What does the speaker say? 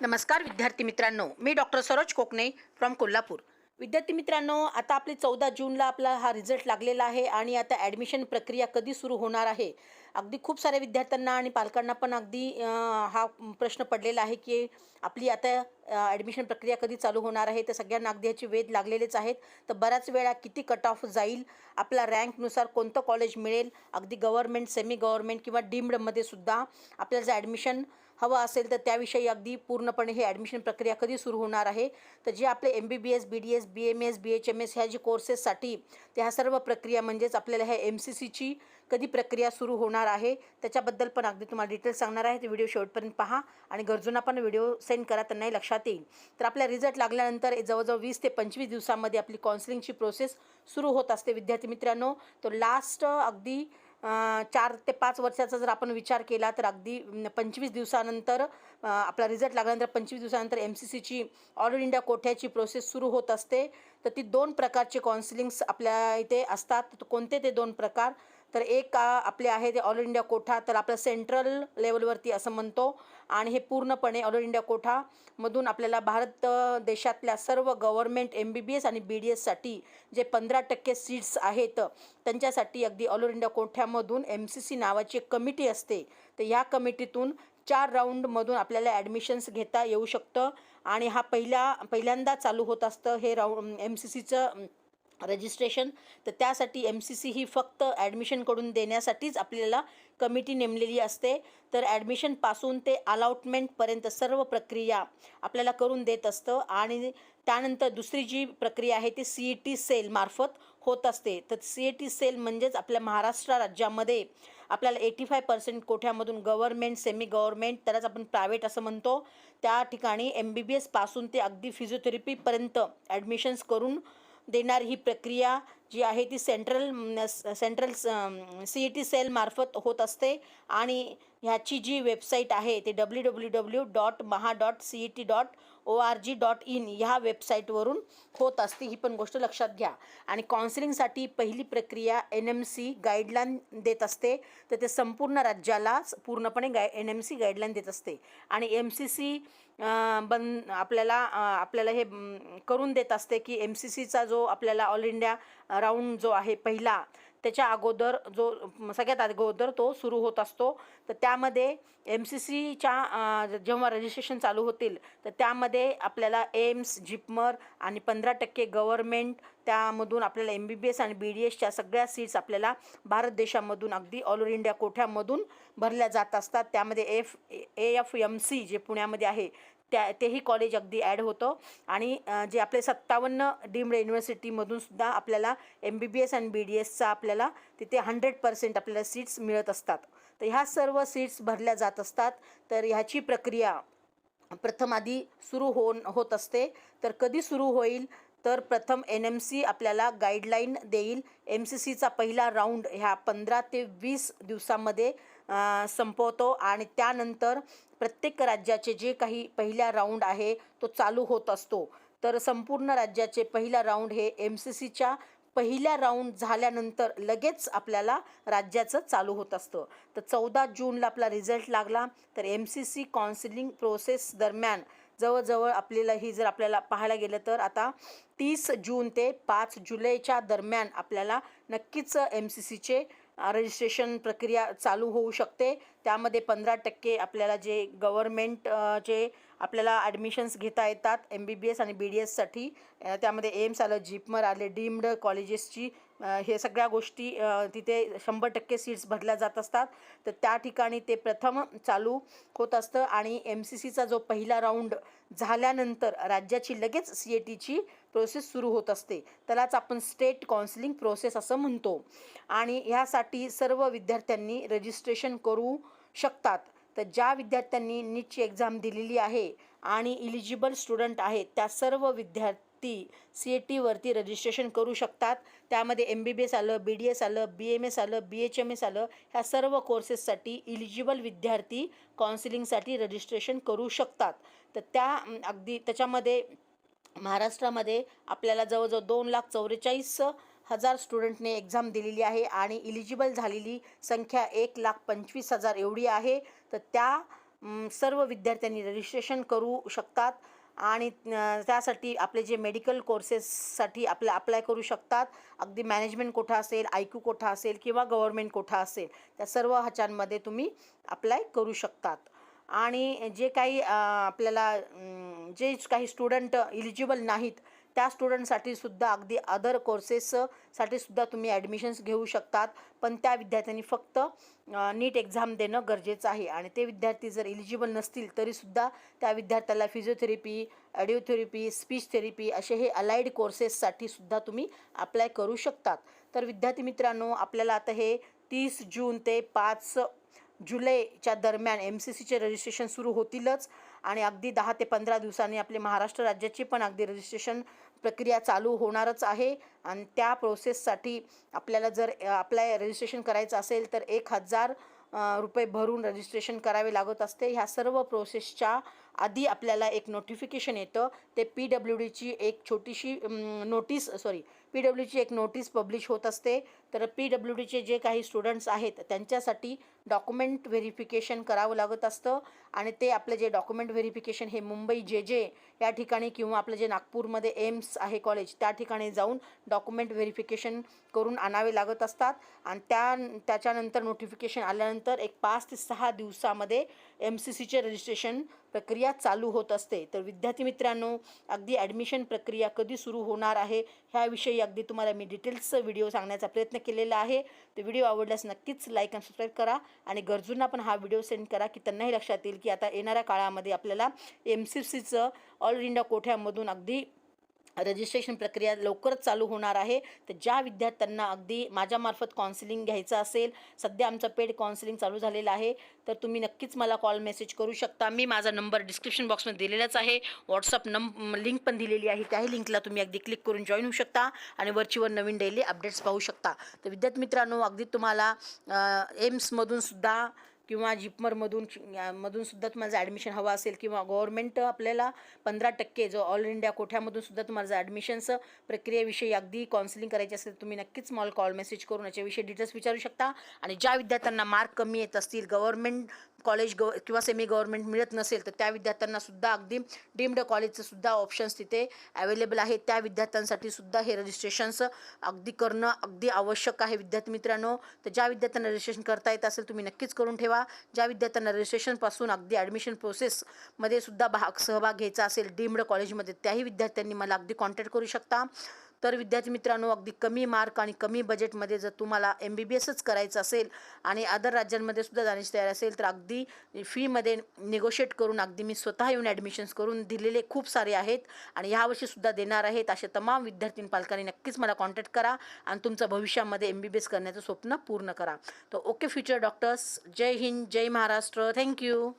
नमस्कार विद्यार्थी मित्रांनो. मी डॉक्टर सरोज कोकणे फ्रॉम कोल्हापूर. विद्यार्थी मित्रांनो आता आपली चौदा जूनला आपला हा रिझल्ट लागलेला आहे आणि आता ॲडमिशन प्रक्रिया कधी सुरू होणार आहे? अगदी खूप साऱ्या विद्यार्थ्यांना आणि पालकांना पण अगदी हा प्रश्न पडलेला आहे की आपली आता ॲडमिशन प्रक्रिया कधी चालू होणार आहे? तर सगळ्यांना अगदी ह्याचे वेध लागलेलेच आहेत. तर बऱ्याच वेळा किती कट ऑफ जाईल? आपला रँकनुसार कोणतं कॉलेज मिळेल? अगदी गव्हर्मेंट सेमी गव्हर्मेंट किंवा डीम्डमध्ये सुद्धा आपल्याला जर ॲडमिशन हवं असेल तर त्याविषयी अगदी पूर्णपणे हे ॲडमिशन प्रक्रिया कधी सुरू होणार आहे? तर जे आपले M B B S B D S B M S B H M S ह्या जे कोर्सेससाठी त्या सर्व प्रक्रिया म्हणजेच आपल्याला ह्या एम सी सीची कधी प्रक्रिया सुरू होणार आहे? त्याच्याबद्दल पण अगदी तुम्हाला डिटेल्स सांगणार आहे. ते व्हिडिओ शेवटपर्यंत पहा आणि गरजूंना पण व्हिडिओ सेंड करा त्यांनाही लक्षात येईल. तर आपल्या रिझल्ट लागल्यानंतर जवळजवळ वीस ते पंचवीस दिवसामध्ये आपली काउन्सिलिंगची प्रोसेस सुरू होत असते. विद्यार्थी मित्रांनो तर लास्ट अगदी चार ते पाच वर्षाचा जर आपण विचार केला तर अगदी पंचवीस दिवसानंतर आपला रिझल्ट लागल्यानंतर पंचवीस दिवसानंतर एम सी सीची ऑल इंडिया कोठ्याची प्रोसेस सुरू होत असते. तर ती दोन प्रकारचे काउन्सिलिंग्स आपल्या इथे असतात. कोणते ते दोन प्रकार? तर एक आपले आहे ते ऑल इंडिया कोठा तर आपलं सेंट्रल लेवलवरती असं म्हणतो. आणि हे पूर्णपणे ऑल इंडिया कोठामधून आपल्याला भारत देशातल्या सर्व government M B B S आणि बी डी एससाठी जे पंधरा टक्के सीट्स आहेत त्यांच्यासाठी अगदी ऑल इंडिया कोठ्यामधून एम सी सी नावाची एक कमिटी असते. तर ह्या कमिटीतून चार राऊंडमधून आपल्याला ॲडमिशन्स घेता येऊ शकतं. आणि हा पहिल्या पहिल्यांदा चालू होत असतं हे राऊंड एम सी सीचं रजिस्ट्रेशन तर त्यासाठी एम सी सी ही फक्त ॲडमिशनकडून देण्यासाठीच आपल्याला कमिटी नेमलेली असते. तर ॲडमिशनपासून ते अलाउटमेंटपर्यंत सर्व प्रक्रिया आपल्याला करून देत असतं. आणि त्यानंतर दुसरी जी प्रक्रिया आहे ती सी ई टी सेलमार्फत होत असते. तर सी ई टी सेल म्हणजेच आपल्या महाराष्ट्र राज्यामध्ये आपल्याला एटी फाय पर्सेंट कोठ्यामधून गव्हर्मेंट सेमी गव्हर्मेंट त्यालाच आपण प्रायव्हेट असं म्हणतो. त्या ठिकाणी एम बी बी एसपासून ते अगदी फिजिओथेरपीपर्यंत ॲडमिशन्स करून देणार ही प्रक्रिया जी आहे ती central central C E T सेलमार्फत होत असते. आणि ह्याची जी वेबसाईट आहे ते W W W dot Maha dot C E T dot O R G dot in ह्या वेबसाईटवरून होत असते. ही पण गोष्ट लक्षात घ्या. आणि काउन्सिलिंगसाठी पहिली प्रक्रिया एन एम सी गाईडलाईन देत असते. तर ते संपूर्ण राज्याला पूर्णपणे गाय एन एम सी गाईडलाईन देत असते. आणि एम सी सी बन आपल्याला आपल्याला हे करून देत असते की एम सी सीचा जो आपल्याला ऑल इंडिया राऊंड जो आहे पहिला त्याच्या अगोदर जो सगळ्यात अगोदर तो सुरू होत असतो. तर त्यामध्ये एम सी सीच्या जेव्हा रजिस्ट्रेशन चालू होतील तर त्यामध्ये आपल्याला एम्स जिपमर आणि पंधरा टक्के गव्हर्मेंट त्यामधून आपल्याला एम बी बी एस आणि बी डी एसच्या सगळ्या सीट्स आपल्याला भारत देशामधून अगदी ऑल ओव्हर इंडिया कोठ्यामधून भरल्या जात असतात. त्यामध्ये F A F M C जे पुण्यामध्ये आहे त्या तेही कॉलेज अगदी ॲड होतं. आणि जे आपले सत्तावन्न डीम्ड युनिव्हर्सिटीमधून सुद्धा आपल्याला एम बी बी एस आणि बी डी एसचा आपल्याला तिथे हंड्रेड पर्सेंट आपल्याला सीट्स मिळत असतात. तर ह्या सर्व सीट्स भरल्या जात असतात. तर ह्याची प्रक्रिया प्रथम आधी सुरू होऊन होत असते. तर कधी सुरू होईल? तर प्रथम एन एम सी आपल्याला गाईडलाईन देईल. एम सी सीचा पहिला राऊंड ह्या पंधरा ते वीस दिवसामध्ये संपवतो. आणि त्यानंतर प्रत्येक राज्याचे जे काही पहिला राऊंड आहे तो चालू होत असतो. तर संपूर्ण राज्याचे पहिला राऊंड हे एम सी सीच्या पहिल्या राऊंड झाल्यानंतर लगेच आपल्याला राज्याचं चालू होत असतं. तर चौदा जूनला आपला रिझल्ट लागला. तर M C C counselling process दरम्यान जवळजवळ आपल्याला ही जर आपल्याला पाहायला गेलं तर आता तीस जून ते पाच जुलैच्या दरम्यान आपल्याला नक्कीच एम सी सीचे रजिस्ट्रेशन प्रक्रिया चालू होऊ शकते. त्यामध्ये पंधरा टक्के आपल्याला जे गव्हर्मेंट जे आपल्याला ॲडमिशन्स घेता येतात एम बी बी एस आणि बी डी एससाठी त्यामध्ये एम्स आलं जिपमर आले डीम्ड कॉलेजेसची हे सगळ्या गोष्टी तिथे शंभर टक्के सीट्स भरल्या जात असतात. तर त्या ठिकाणी ते प्रथम चालू होत असतं आणि एम सी सीचा जो पहिला राऊंड झाल्यानंतर राज्याची लगेच सी ए टीची प्रोसेस सुरू होत असते. त्यालाच आपण स्टेट काउन्सिलिंग प्रोसेस असं म्हणतो. आणि ह्यासाठी सर्व विद्यार्थ्यांनी रजिस्ट्रेशन करू शकतात. तर ज्या विद्यार्थ्यांनी नीटची एक्झाम दिलेली आहे आणि इलिजिबल स्टुडंट आहेत त्या सर्व विद्यार्थी ती सी ए टीवरती रजिस्ट्रेशन करू शकतात. त्यामध्ये एम बी बी एस आलं बी डी एस आलं बी एम एस आलं बी एच एम एस आलं ह्या सर्व कोर्सेससाठी इलिजिबल विद्यार्थी काउन्सिलिंगसाठी रजिस्ट्रेशन करू शकतात. तर त्या अगदी त्याच्यामध्ये महाराष्ट्रामध्ये आपल्याला जवळजवळ दोन लाख चौवेचाळीस हजार स्टुडंटने एक्झाम दिलेली आहे आणि इलिजिबल झालेली संख्या एक लाख पंचवीस हजार एवढी आहे. तर त्या सर्व विद्यार्थ्यांनी रजिस्ट्रेशन करू शकतात. आणि त्यासाठी आपले जे मेडिकल कोर्सेससाठी आपले अप्लाय करू शकतात. अगदी मॅनेजमेंट कोठा असेल आय क्यू कोठा असेल किंवा गव्हर्मेंट कोठा असेल त्या सर्व ह्याच्यामध्ये तुम्ही अप्लाय करू शकतात. आणि जे काही आपल्याला जे काही स्टुडंट इलिजिबल नाहीत त्या स्टुडंटसाठी सुद्धा अगदी अदर कोर्सेससाठी सुद्धा तुम्ही ॲडमिशन्स घेऊ शकतात. पण त्या विद्यार्थ्यांनी फक्त नीट एक्झाम देणं गरजेचं आहे. आणि ते विद्यार्थी जर इलिजिबल नसतील तरीसुद्धा त्या विद्यार्थ्याला फिजिओथेरपी ॲडिओथेरपी स्पीच थेरपी असे हे अलाइड कोर्सेससाठी सुद्धा तुम्ही अप्लाय करू शकतात. तर विद्यार्थी मित्रांनो आपल्याला आता हे तीस जून ते पाच जुलैच्या दरम्यान एम सी सीचे रजिस्ट्रेशन सुरू होतीलच. आणि अगदी दहा ते पंधरा दिवसांनी आपले महाराष्ट्र राज्याची पण अगदी रजिस्ट्रेशन प्रक्रिया चालू होणारच आहे. आणि त्या प्रोसेससाठी आपल्याला जर आपल्या रजिस्ट्रेशन करायचं असेल तर एक हजार रुपये भरून रजिस्ट्रेशन करावे लागत असते. ह्या सर्व प्रोसेसच्या आधी आपल्याला एक नोटिफिकेशन येतं. ते पी डब्ल्यू डीची एक छोटीशी नोटीस सॉरी पी डब्ल्यू डीची एक नोटीस पब्लिश होत असते. तर पी डब्ल्यू डीचे जे काही स्टुडंट्स आहेत त्यांच्यासाठी डॉक्युमेंट व्हेरिफिकेशन करावं लागत असतं. आणि ते आपलं जे डॉक्युमेंट व्हेरिफिकेशन हे मुंबई जे जे या ठिकाणी किंवा आपलं जे नागपूरमध्ये एम्स आहे कॉलेज त्या ठिकाणी जाऊन डॉक्युमेंट व्हेरिफिकेशन करून आणावे लागत असतात. आणि त्या त्याच्यानंतर नोटिफिकेशन आल्यानंतर एक पाच ते सहा दिवसामध्ये एम सी सीचे रजिस्ट्रेशन प्रक्रिया चालू होत असते. तर विद्यार्थी मित्रांनो अगदी ॲडमिशन प्रक्रिया कधी सुरू होणार आहे ह्याविषयी अगदी तुम्हाला मी डिटेल्सचं व्हिडिओ सांगण्याचा प्रयत्न केलेला आहे. तर व्हिडिओ आवडल्यास नक्कीच लाईक आणि सबस्क्राईब करा आणि गरजूंना पण हा व्हिडिओ सेंड करा की त्यांनाही लक्षात येईल की आता येणाऱ्या काळामध्ये आपल्याला एम सी सीचं ऑल इंडिया कोठ्यामधून अगदी रजिस्ट्रेशन प्रक्रिया लवकरच चालू होणार आहे. तर ज्या विद्यार्थ्यांना अगदी माझ्यामार्फत काउन्सिलिंग घ्यायचं असेल सध्या आमचं पेड काउन्सिलिंग चालू झालेलं आहे. तर तुम्ही नक्कीच मला कॉल मेसेज करू शकता. मी माझा नंबर डिस्क्रिप्शन बॉक्समध्ये दिलेलाच आहे. व्हॉट्सअप नंब लिंक पण दिलेली आहे. त्याही लिंकला तुम्ही अगदी क्लिक करून जॉईन होऊ शकता आणि वरचीवर नवीन डेली अपडेट्स पाहू शकता. तर विद्यार्थी मित्रांनो अगदी तुम्हाला एम्समधून सुद्धा किंवा जिपमरमधून मधून सुद्धा तुम्हाला जर ॲडमिशन हवं असेल किंवा गव्हर्मेंट आपल्याला पंधरा टक्के जो ऑल इंडिया कोठ्यामधून सुद्धा तुम्हाला जर ॲडमिशन्स प्रक्रियेविषयी अगदी काउन्सिलिंग करायची असेल तुम्ही नक्कीच मला कॉल मेसेज करून याच्याविषयी डिटेल्स विचारू शकता. आणि ज्या विद्यार्थ्यांना मार्क कमी येत असतील गव्हर्मेंट कॉलेज गव किंवा सेमी गव्हर्मेंट मिळत नसेल तर त्या विद्यार्थ्यांना सुद्धा अगदी डीम्ड कॉलेजचं सुद्धा ऑप्शन्स तिथे अवेलेबल आहेत. त्या विद्यार्थ्यांसाठी सुद्धा हे रजिस्ट्रेशन्स अगदी करणं अगदी आवश्यक आहे. विद्यार्थी मित्रांनो तर ज्या विद्यार्थ्यांना रजिस्ट्रेशन करता येत असेल तुम्ही नक्कीच करून ठेवा. ज्या विद्यार्थ्यांना रजिस्ट्रेशनपासून अगदी ॲडमिशन प्रोसेसमध्ये सुद्धा भाग सहभाग घ्यायचा असेल डीम्ड कॉलेजमध्ये त्याही विद्यार्थ्यांनी मला अगदी कॉन्टॅक्ट करू शकता. तर विद्यार्थी मित्रांनो अगदी कमी मार्क आणि कमी बजेटमध्ये जर तुम्हाला एम बी बी एसच करायचं असेल आणि अदर राज्यांमध्ये सुद्धा जाण्याची तयारी असेल तर अगदी फीमध्ये निगोशिएट करून अगदी मी स्वतः येऊन ॲडमिशन्स करून दिलेले खूप सारे आहेत आणि ह्यावर्षीसुद्धा देणार आहेत असे तमाम विद्यार्थी पालकांनी नक्कीच मला कॉन्टॅक्ट करा आणि तुमचं भविष्यामध्ये एम बी बी एस करण्याचं स्वप्न पूर्ण करा. तर ओके फ्युचर डॉक्टर्स जय हिंद जय महाराष्ट्र. Thank you